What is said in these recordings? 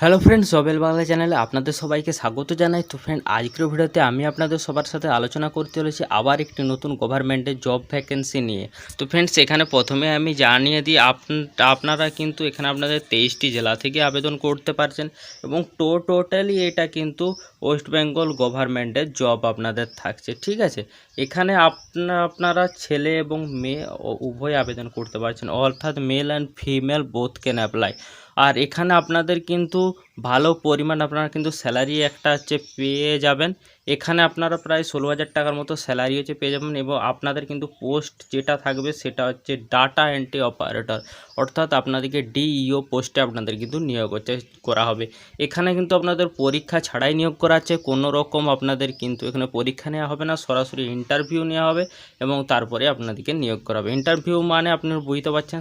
Hello friend সবেল Bangla চ্যানেলে আপনাদের সবাইকে স্বাগত জানাই। তো ফ্রেন্ড আজকের ভিডিওতে আমি আপনাদের সবার সাথে আলোচনা করতে চলেছি আবার একটি নতুন গভর্নমেন্টের জব ভ্যাকেন্সি নিয়ে। তো ফ্রেন্ডস এখানে প্রথমে আমি জানিয়ে দিই, আপ- আপনারা কিন্তু এখানে আপনাদের তেইশটি জেলা থেকে আবেদন করতে পারছেন এবং টো টোটালি এটা কিন্তু ওয়েস্ট বেঙ্গল গভর্নমেন্টের জব আপনাদের থাকছে, ঠিক আছে? এখানে আপনা আপনারা ছেলে এবং মেয়ে উভয় আবেদন করতে পারছেন। অর্থাৎ male and female both can apply আর এখানে আপনাদের কিন্তু ভালো পরিমাণ আপনারা কিন্তু স্যালারি একটা হচ্ছে পেয়ে যাবেন। এখানে আপনারা প্রায় ষোলো হাজার টাকার মতো স্যালারি হচ্ছে পেয়ে যাবেন এবং আপনাদের কিন্তু পোস্ট যেটা থাকবে সেটা হচ্ছে ডাটা এন্ট্রি অপারেটর অর্থাৎ আপনাদেরকে ডিইও পোস্টে আপনাদের কিন্তু নিয়োগ হচ্ছে, করা হবে। এখানে কিন্তু আপনাদের পরীক্ষা ছাড়াই নিয়োগ করা আছে, কোনো রকম আপনাদের কিন্তু এখানে পরীক্ষা নেওয়া হবে না, সরাসরি ইন্টারভিউ নেওয়া হবে এবং তারপরে আপনাদেরকে নিয়োগ করা হবে। ইন্টারভিউ মানে আপনারা বুঝতে পারছেন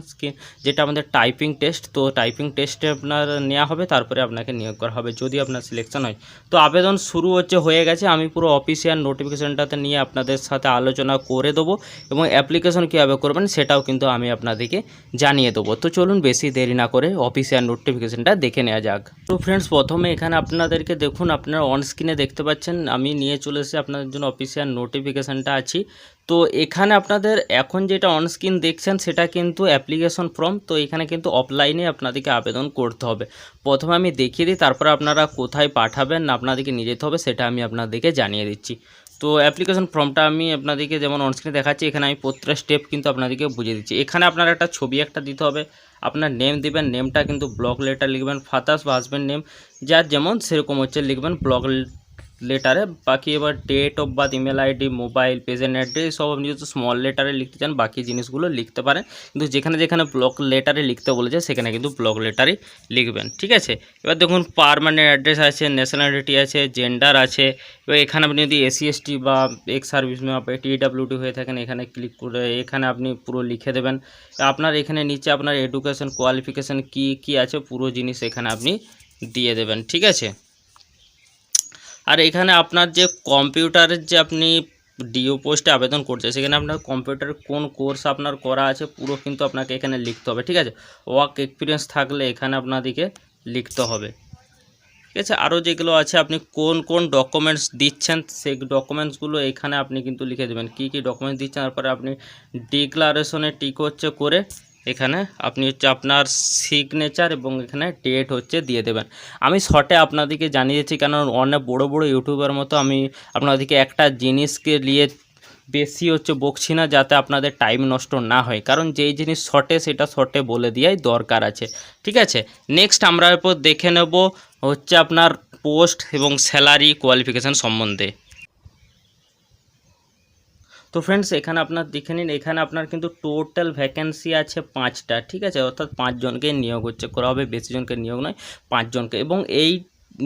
যেটা আমাদের টাইপিং টেস্ট তো টাইপিং টেস্টে আপনার নেওয়া হবে, তারপরে আপনাকে নিয়োগ করা হবে যদি আপনার সিলেকশন হয়। তো আবেদন শুরু হচ্ছে, হয়ে গেছে। আমি পুরো অফিসিয়াল নোটিফিকেশনটাতে নিয়ে আপনাদের সাথে আলোচনা করে দেবো এবং অ্যাপ্লিকেশন কীভাবে করবেন সেটাও কিন্তু আমি আপনাদেরকে জানিয়ে দেবো। তো চলুন বেশি দেরি না করে অফিসিয়াল নোটিফিকেশনটা দেখে নেওয়া যাক। তো ফ্রেন্ডস প্রথমে এখানে আপনাদেরকে দেখুন, আপনারা অন স্ক্রিনে দেখতে পাচ্ছেন, আমি নিয়ে চলে এসে আপনাদের জন্য অফিসিয়াল নোটিফিকেশনটা আছি। তো এখানে আপনাদের এখন যেটা অন স্ক্রিন দেখছেন সেটা কিন্তু অ্যাপ্লিকেশন ফর্ম তো এখানে কিন্তু অফলাইনে আপনাদেরকে আবেদন করতে হবে। প্রথমে আমি দেখিয়ে দিই, তারপরে আপনারা কোথায় পাঠাবেন না আপনাদেরকে নিয়ে যেতে হবে সেটা আমি আপনাদেরকে জানিয়ে দিচ্ছি। তো অ্যাপ্লিকেশন ফর্মটা আমি আপনাদেরকে যেমন অনস্ক্রিনে দেখাচ্ছি, এখানে আমি প্রত্যেকটা স্টেপ কিন্তু আপনাদেরকে বুঝিয়ে দিচ্ছি। এখানে আপনার একটা ছবি একটা দিতে হবে, আপনার নেম দিবেন নেমটা কিন্তু ব্লক লেটার লিখবেন ফাদার্স বা হাজব্যান্ড নেম যার যেমন সেরকম হচ্ছে লিখবেন ব্লক লেটারে বাকি এবার date of birth email ID mobile present address সব আপনি যদি স্মল লেটারে লিখতে চান, বাকি জিনিসগুলো লিখতে পারেন। কিন্তু যেখানে যেখানে ব্লক লেটারে লিখতে বলেছে, সেখানে কিন্তু ব্লক লেটারই লিখবেন, ঠিক আছে? এবার দেখুন পারমানেন্ট অ্যাড্রেস আছে ন্যাশনালিটি আছে জেন্ডার আছে। এবার এখানে আপনি যদি এসসি এসটি বা এক্স সার্ভিস টিডাব্লিউডি হয়ে থাকেন, এখানে ক্লিক করে, এখানে আপনি পুরো লিখে দেবেন। আপনার এখানে নিচে আপনার এডুকেশন কোয়ালিফিকেশান কি কি আছে, পুরো জিনিস এখানে আপনি দিয়ে দেবেন, ঠিক আছে? আর এখানে আপনার যে কম্পিউটারের যে আপনি ডিও পোস্টে আবেদন করছে, সেখানে আপনার কম্পিউটার কোন কোর্স আপনার করা আছে, পুরো কিন্তু আপনাকে এখানে লিখতে হবে, ঠিক আছে? ওয়ার্ক এক্সপিরিয়েন্স থাকলে এখানে আপনাদেরকে লিখতে হবে। ঠিক আছে? আরও যেগুলো আছে, আপনি কোন কোন ডকুমেন্টস দিচ্ছেন সেই ডকুমেন্টসগুলো এখানে আপনি কিন্তু লিখে দেবেন। কী কী ডকুমেন্টস দিচ্ছেন? তারপরে আপনি ডিক্লারেশনে টিক হচ্ছে করে এখানে আপনি হচ্ছে আপনার সিগনেচার এবং এখানে ডেট হচ্ছে দিয়ে দেবেন। আমি শর্টে আপনাদেরকে জানিয়ে দিচ্ছি কেন অনেক বড় বড় ইউটিউবের মতো আমি আপনাদেরকে একটা জিনিসকে নিয়ে বেশি হচ্ছে বকছি না, যাতে আপনাদের টাইম নষ্ট না হয়। কারণ যেই জিনিস শর্টে সেটা শর্টে বলে দেওয়াই দরকার আছে। ঠিক আছে? নেক্সট আমরা এরপর দেখে নেব হচ্ছে আপনার পোস্ট এবং স্যালারি কোয়ালিফিকেশান সম্বন্ধে। তো ফ্রেন্ডস এখানে আপনার দেখে নিন, এখানে আপনার কিন্তু টোটাল ভ্যাকেন্সি আছে পাঁচটা, ঠিক আছে? অর্থাৎ পাঁচজনকে নিয়োগ হচ্ছে, করা হবে, বেশি জনকে নিয়োগ নয়, পাঁচজনকে। এবং এই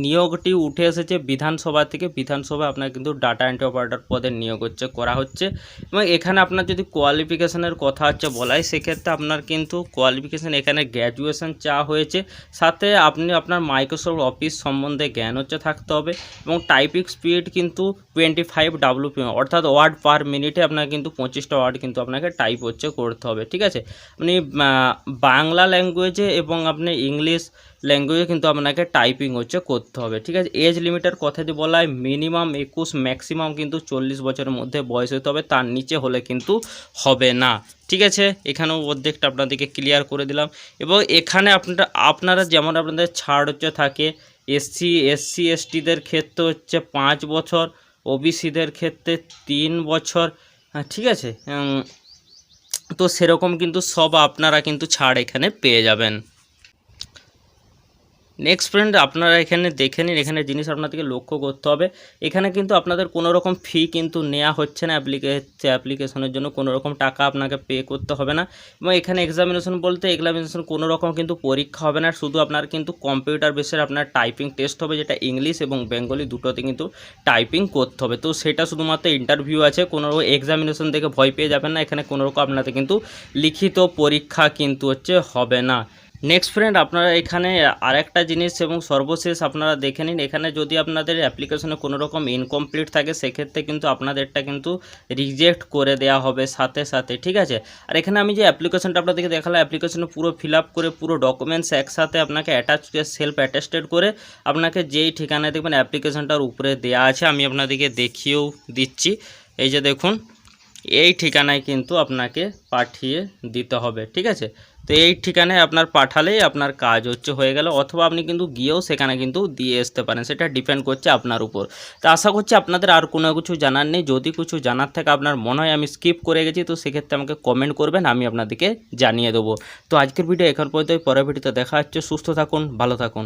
নিয়োগটি উঠে এসেছে বিধানসভা থেকে। বিধানসভা আপনার কিন্তু ডাটা এন্ট্রি অপারেটর পদে নিয়োগ হচ্ছে, করা হচ্ছে। এবং এখানে আপনার যদি কোয়ালিফিকেশনের কথা হচ্ছে বলাই, সেক্ষেত্রে আপনার কিন্তু কোয়ালিফিকেশান এখানে গ্র্যাজুয়েশন চা হয়েছে। সাথে আপনি আপনার মাইক্রোসফট অফিস সম্বন্ধে জ্ঞান হচ্ছে থাকতে হবে এবং টাইপিং স্পিড কিন্তু টোয়েন্টি ফাইভ ডাব্লুপি অর্থাৎ ওয়ার্ড পার মিনিটে আপনার কিন্তু পঁচিশটা ওয়ার্ড কিন্তু আপনাকে টাইপ হচ্ছে করতে হবে, ঠিক আছে? আপনি বাংলা ল্যাঙ্গুয়েজে এবং আপনি ইংলিশ ল্যাঙ্গুয়েজে কিন্তু আপনাকে টাইপিং হচ্ছে করতে হবে ঠিক আছে? এজ লিমিটের কথা যদি বলা হয় মিনিমাম একুশ ম্যাক্সিমাম কিন্তু চল্লিশ বছরের মধ্যে বয়স হতে হবে তার নিচে হলে কিন্তু হবে না ঠিক আছে? এখানেও অর্ধেকটা আপনাদেরকে ক্লিয়ার করে দিলাম। এবং এখানে আপনারা আপনারা যেমন আপনাদের ছাড় হচ্ছে থাকে এসসি এসসি এসটিদের ক্ষেত্রে হচ্ছে পাঁচ বছর ওবিসিদের ক্ষেত্রে তিন বছর হ্যাঁ, ঠিক আছে? তো সেরকম কিন্তু সব আপনারা কিন্তু ছাড় এখানে পেয়ে যাবেন। নেক্সট ফ্রেন্ড আপনারা এখানে দেখে নিন, এখানে জিনিস আপনাদেরকে লক্ষ্য করতে হবে। এখানে কিন্তু আপনাদের কোনো রকম ফি কিন্তু নেওয়া হচ্ছে না অ্যাপ্লিকে অ্যাপ্লিকেশনের জন্য কোনো রকম টাকা আপনাকে পে করতে হবে না। এবং এখানে এক্সামিনেশন বলতে এক্সামিনেশন কোনো রকম কিন্তু পরীক্ষা হবে না, শুধু আপনার কিন্তু কম্পিউটার বেসের আপনার টাইপিং টেস্ট হবে, যেটা ইংলিশ এবং বেঙ্গলি দুটোতে কিন্তু টাইপিং করতে হবে। তো সেটা শুধুমাত্র ইন্টারভিউ আছে, কোনো এক্সামিনেশন দেখে ভয় পেয়ে যাবেন না, এখানে কোনো রকম আপনাদের কিন্তু লিখিত পরীক্ষা কিন্তু হচ্ছে হবে না। নেক্সট ফ্রেন্ড আপনারা এখানে আরেকটা জিনিস এবং সর্বশেষ আপনারা দেখে নিন। এখানে যদি আপনাদের অ্যাপ্লিকেশনে কোনো রকম ইনকমপ্লিট থাকে, সেক্ষেত্রে কিন্তু আপনাদেরটা কিন্তু রিজেক্ট করে দেওয়া হবে সাথে সাথে, ঠিক আছে? আর এখানে আমি যে অ্যাপ্লিকেশনটা আপনাদেরকে দেখালাম অ্যাপ্লিকেশনে পুরো ফিল করে পুরো ডকুমেন্টস একসাথে আপনাকে অ্যাটাচ সেলফ অ্যাটেস্টেড করে আপনাকে যেই ঠিকানায় দেখবেন অ্যাপ্লিকেশনটার উপরে দেওয়া আছে, আমি আপনাদেরকে দেখিয়েও দিচ্ছি। এই যে দেখুন এই ঠিকানায় কিন্তু আপনাকে পাঠিয়ে দিতে হবে, ঠিক আছে? তো এই ঠিকানায় আপনার পাঠালেই আপনার কাজ হচ্ছে, হয়ে গেল। অথবা আপনি কিন্তু গিয়েও সেখানে কিন্তু দিয়ে আসতে পারেন, সেটা ডিপেন্ড করছে আপনার উপর। তো আশা করছি আপনাদের আর কোনো কিছু জানার নেই। যদি কিছু জানার থাকে, আপনার মনে হয় আমি স্কিপ করে গেছি, তো সেক্ষেত্রে আমাকে কমেন্ট করবেন, আমি আপনাদেরকে জানিয়ে দেবো। তো আজকের ভিডিও এখন পর্যন্ত পরের ভিডিওতে দেখা হচ্ছে। সুস্থ থাকুন, ভালো থাকুন।